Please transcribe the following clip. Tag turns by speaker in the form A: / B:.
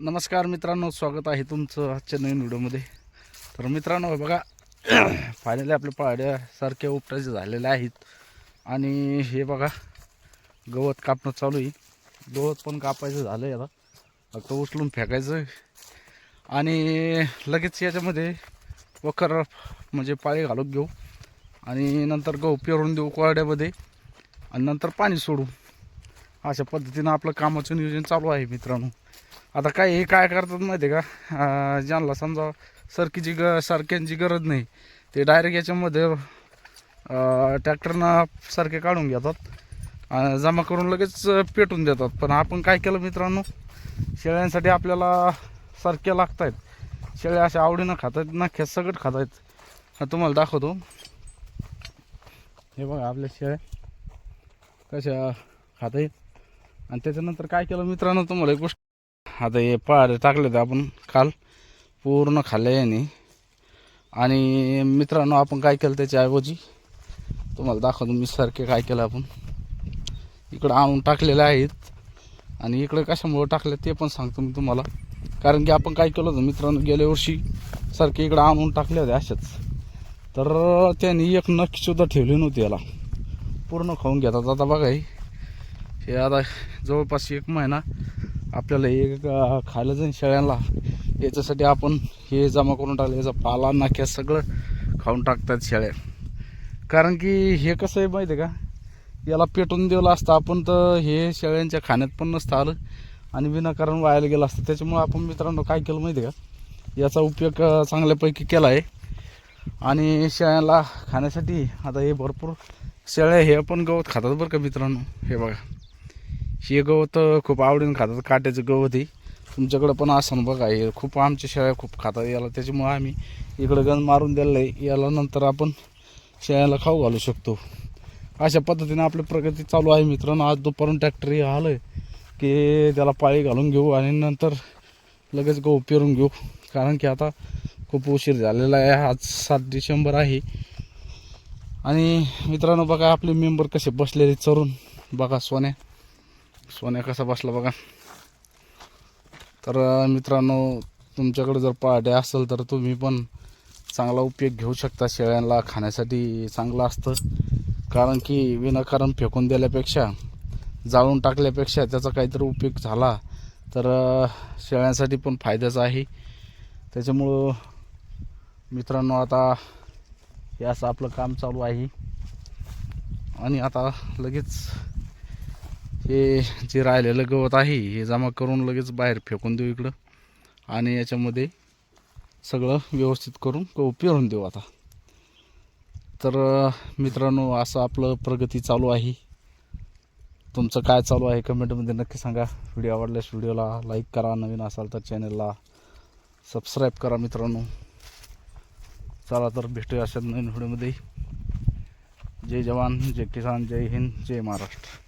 A: नमस्कार मित्रांनो स्वागत आहे तुमचं आजच्या नवीन व्हिडिओमध्ये. तर मित्रांनो हे बघा फायनली आपल्या पाड्यासारख्या उपटाचे झालेले आहेत. आणि हे बघा गवत कापणं चालू आहे. गवत पण कापायचं झालं आहे आता. फक्त उचलून फेकायचं. आणि लगेच याच्यामध्ये वखर म्हणजे पाळी घालून घेऊ. आणि नंतर गहू पेरून देऊ कोरड्यामध्ये. आणि नंतर पाणी सोडू. अशा पद्धतीनं आपलं कामाचं नियोजन चालू आहे मित्रांनो. आता काय हे काय करतात माहिती आहे का ज्यांना समजा सरकीची ग सारख्यांची गरज नाही ते डायरेक्ट याच्यामध्ये ट्रॅक्टरनं सारखे काढून घेतात जमा करून लगेच पेटून देतात. पण आपण काय केलं मित्रांनो? शेळ्यांसाठी आपल्याला सारख्या लागत आहेत शेळ्या अशा आवडीनं खातात ना खेस सगळं खात आहेत हा तुम्हाला दाखवतो. हे बघा आपल्या शेळ्या कशा खात आहेत आणि त्याच्यानंतर काय केलं मित्रांनो तुम्हाला एक गोष्ट आता हे पहाडे टाकले होते आपण काल पूर्ण खाल्ले याने. आणि मित्रांनो आपण काय केलं त्याच्याऐवजी तुम्हाला दाखवतो मी सारखे काय केलं आपण. इकडं आणून टाकलेले आहेत. आणि इकडे कशामुळं टाकले ते पण सांगतो मी तुम्हाला. कारण की आपण काय केलं होतं मित्रांनो गेल्या वर्षी सारखे इकडं आणून टाकले होते अशाच. तर त्यांनी एक नक्कीसुद्धा ठेवली नव्हती याला. पूर्ण खाऊन घेतात. आता बघा हे आता जवळपास एक महिना आपल्याला हे खायला जाईल शेळ्यांना. याच्यासाठी आपण हे जमा करून टाकलं. याचा पाला नाक्या सगळं खाऊन टाकतात शेळ्या. कारण की हे कसं आहे माहिती आहे का? याला पेटून दिलं असतं. आपण तर हे शेळ्यांच्या खाण्यात पण नसतं आलं. आणि विनाकारण वायाला गेलं असतं. त्याच्यामुळे आपण मित्रांनो काय केलं माहिती आहे का? याचा उपयोग चांगल्यापैकी केला आहे. आणि शेळ्यांना खाण्यासाठी आता हे भरपूर शेळ्या हे पण गवत खातात बरं का मित्रांनो? हे बघा. हे गवत खूप आवडीनं खातात काट्याचं गवत आहे तुमच्याकडं पण असं बघा हे खूप आमच्या शेळ्या खूप खातात याला त्याच्यामुळे आम्ही इकडं गण मारून दिलेलं आहे. याला नंतर आपण शेळ्याला खाऊ घालू शकतो. अशा पद्धतीने आपली प्रगती चालू आहे मित्रांनो. आज दुपारून ट्रॅक्टर हे आलं की त्याला पाळी घालून घेऊ आणि नंतर लगेच गहू पेरून घेऊ. कारण की आता खूप उशीर झालेला आहे. आज सात डिसेंबर आहे. आणि मित्रांनो बघा आपले मेंबर कसे बसलेले चरून. बघा सोन्या. सोन्या कसा बसला बघा. तर मित्रांनो तुमच्याकडे जर पहाटे असेल तर तुम्ही पण चांगला उपयोग घेऊ शकता शेळ्यांना खाण्यासाठी. चांगलं असतं. कारण की विनाकारण फेकून दिल्यापेक्षा जाळून टाकल्यापेक्षा त्याचा काहीतरी उपयोग झाला तर शेळ्यांसाठी पण फायद्याचं आहे. त्याच्यामुळं मित्रांनो आता हे असं आपलं काम चालू आहे. आणि आता लगेच हे जे राहिलेलं गवत आहे हे जमा करून लगेच बाहेर फेकून देऊ इकडं. आणि याच्यामध्ये सगळं व्यवस्थित करून गहू पेरून देऊ आता. तर मित्रांनो असं आपलं प्रगती चालू आहे. तुमचं काय चालू आहे कमेंटमध्ये नक्की सांगा. व्हिडिओ आवडल्यास व्हिडिओला लाईक करा. नवीन असाल तर चॅनलला सबस्क्राईब करा मित्रांनो. चला तर भेटूया अशा नवीन व्हिडिओमध्ये. जय जवान जय किसान जय हिंद जय महाराष्ट्र.